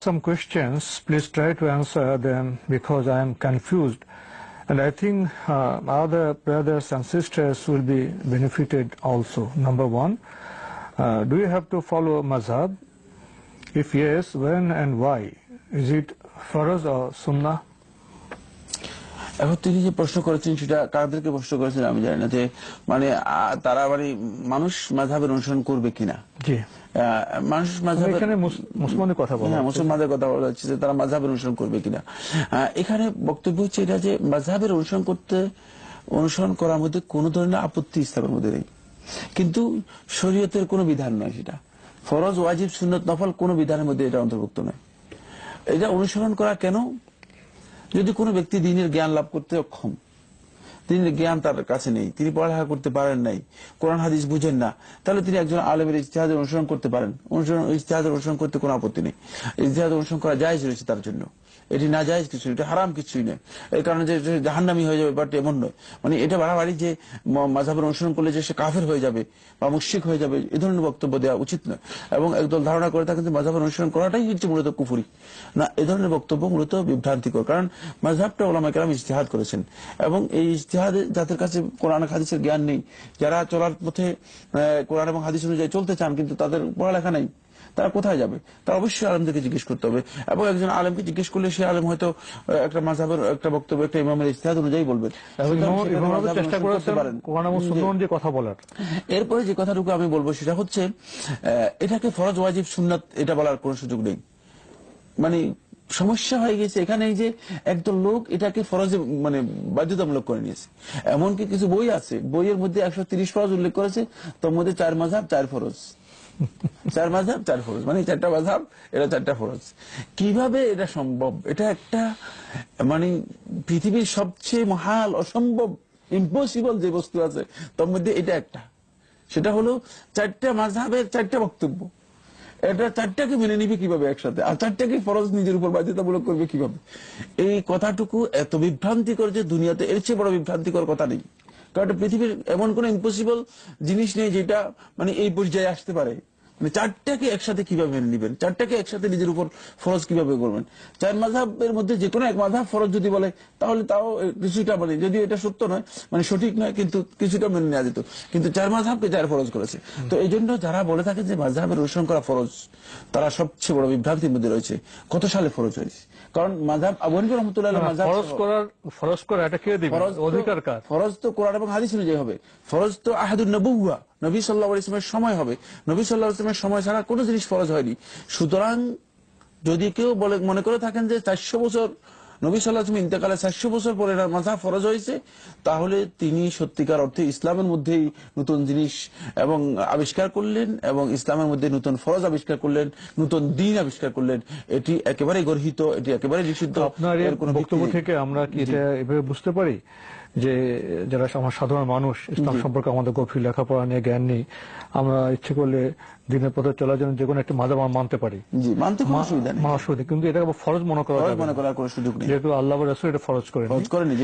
some questions. Please try to answer them because I am confused. And I think uh, other brothers and sisters will be benefited also. Number one, uh, do you have to follow mazhab? If yes, when and why? Is it farz or sunnah? এখন তিনি যে প্রশ্ন করেছেন সেটা কাদেরকে প্রশ্ন করেছেন আমি জানি না যে মানে তারা মানে মানুষ মাঝাবের অনুসরণ করবে কিনা? মানুষ মাঝাবের এখানে মুসলমানের কথা বলা হ্যাঁ মুসলমানদের কথা বলা হচ্ছে যে তারা মাঝাবের অনুসরণ করবে কিনা। এখানে বক্তব্য হচ্ছে এটা যে মাঝাবের অনুসরণ করতে অনুসরণ করার মধ্যে কোনো ধরনের আপত্তি ইসলামের মধ্যে নেই। কিন্তু শরীয়তের কোনো বিধান নয় সেটা। ফরজ ওয়াজিব সুন্নত নফল কোনো বিধানের মধ্যে এটা অন্তর্ভুক্ত নয়। এটা অনুসরণ করা কেন? যদি কোনো ব্যক্তি দিনের জ্ঞান লাভ করতে অক্ষম, দিনের জ্ঞান তার কাছে নেই, তিনি পড়ালেখা করতে পারেন নাই, কোরআন, হাদিস বুঝেন না, তাহলে তিনি একজন আলমের ইতিহাদের অনুসরণ করতে পারেন। অনুসরণ ইতিহাদের অনুসরণ করতে কোনো আপত্তি নেই। ইতিহাদ অনুসরণ করা যায় রয়েছে তার জন্য। এটি না জায়জ কিছু, এটা হারাম কিছুই নয়। এই কারণে যে জাহান্নামি হয়ে যাবে, বাট এমন নয়। মানে এটা বাড়াবাড়ি যে ম- মাঝহাবের অনুসরণ করলে যে সে কাফের হয়ে যাবে বা মুশিক হয়ে যাবে, এ ধরনের বক্তব্য দেওয়া উচিত নয়। এবং একদল ধারণা করে থাকেন যে মাঝহাবের অনুসরণ করাটাই হচ্ছে মূলত কুফুরি। না, এ ধরনের বক্তব্য মূলত বিভ্রান্তিকর, কারণ মাঝহাবটা ওলামা কেরাম ইজতিহাদ করেছেন। এবং এই ইজতিহাদে যাদের কাছে কোরআন হাদিসের জ্ঞান নেই, যারা চলার পথে কোরআন এবং হাদিস অনুযায়ী চলতে চান, কিন্তু তাদের পড়ালেখা নেই তারা কোথায় যাবে? তারা অবশ্যই আলমদেরকে জিজ্ঞেস করতে হবে। এবং একজন আলমকে জিজ্ঞেস করলে সে আলম হয়তো একটা মাঝহাবের একটা বক্তব্য একটা ইমামের ইজতিহাদ অনুযায়ী বলবেন। এরপরে যে কথাটুকু আমি বলব সেটা হচ্ছে এটাকে ফরজ ওয়াজিব সুন্নাত এটা বলার কোনো সুযোগ নেই। মানে সমস্যা হয়ে গেছে এখানে যে একদল লোক এটাকে ফরজ মানে বাধ্যতামূলক করে নিয়েছে। এমনকি কিছু বই আছে বইয়ের মধ্যে একশো তিরিশ ফরজ উল্লেখ করেছে তার মধ্যে চার মাঝাব চার ফরজ। চার মাঝাব, চার ফরজ। মানে চারটা মাঝাব এটা চারটা ফরজ। কীভাবে এটা সম্ভব? এটা একটা মানে পৃথিবীর সবচেয়ে মহাল, অসম্ভব ইম্পসিবল যে বস্তু আছে, তার মধ্যে এটা একটা। সেটা হলো চারটা মাঝহাবের চারটা বক্তব্য। এটা চারটাকে মেনে নিবে কীভাবে একসাথে? আর চারটাকে ফরজ নিজের উপর বাধ্যতামূলক করবে কীভাবে? এই কথাটুকু এত বিভ্রান্তিকর যে দুনিয়াতে এর চেয়ে বড় বিভ্রান্তিকর কথা নেই। কারণ পৃথিবীর এমন কোন ইম্পসিবল জিনিস নেই যেটা মানে এই পর্যায়ে আসতে পারে। চারটাকে একসাথে কীভাবে মেনে নিবেন? চারটাকে একসাথে নিজের উপর ফরজ কীভাবে করবেন? চার মাঝাবের মধ্যে যে কোনো এক মাঝাব ফরজ যদি বলে তাহলে তাও কিছুটা মানে যদি এটা সত্য নয় মানে সঠিক নয় কিন্তু কিছুটা মেনে নেওয়া যেত। কিন্তু চার মাঝাবকে চার ফরজ করেছে। তো এই জন্য যারা বলে থাকেন যে মাঝাবের অনুসরণ করা ফরজ তারা সবচেয়ে বড় বিভ্রান্তির মধ্যে রয়েছে। কত সালে ফরজ হয়েছে? কারণ মাঝাব আবু হানিফা রহমতুল্লাহ ফরজ করার ফরজ করা এটা কে দিবে? অধিকার কার? ফরজ তো কোরআন এবং হাদিস অনুযায়ী হবে। ফরজ তো আহাদুন নবুয়া নবী সাল্লাহ ইসলামের সময় হবে। নবী সাল্লাহ ইসলামের সময় ছাড়া কোনো জিনিস ফরজ হয়নি। সুতরাং যদি কেউ বলে মনে করে থাকেন যে চারশো বছর নবী সাল্লাহ ইসলাম ইন্তেকালে চারশো বছর পরে এরা মাথা ফরজ হয়েছে তাহলে তিনি সত্যিকার অর্থে ইসলামের মধ্যেই নতুন জিনিস এবং আবিষ্কার করলেন এবং ইসলামের মধ্যে নতুন ফরজ আবিষ্কার করলেন নতুন দিন আবিষ্কার করলেন। এটি একেবারে গর্হিত এটি একেবারে নিষিদ্ধ। আপনার কোনো বক্তব্য থেকে আমরা কি এটা এভাবে বুঝতে পারি? যে যারা আমার সাধারণ মানুষ ইসলাম সম্পর্কে আমাদের গভীর লেখাপড়া নিয়ে জ্ঞান নেই আমরা ইচ্ছে করলে দিনের পথে চলার জন্য যে কোনো একটা মাঝে মানতে পারি। মানতে কোনো অসুবিধা নেই। কিন্তু এটা ফরজ মনে করা মনে করার কোনো সুযোগ নেই। যেহেতু আল্লাহ রাসুল এটা ফরজ করে ফরজ করেনি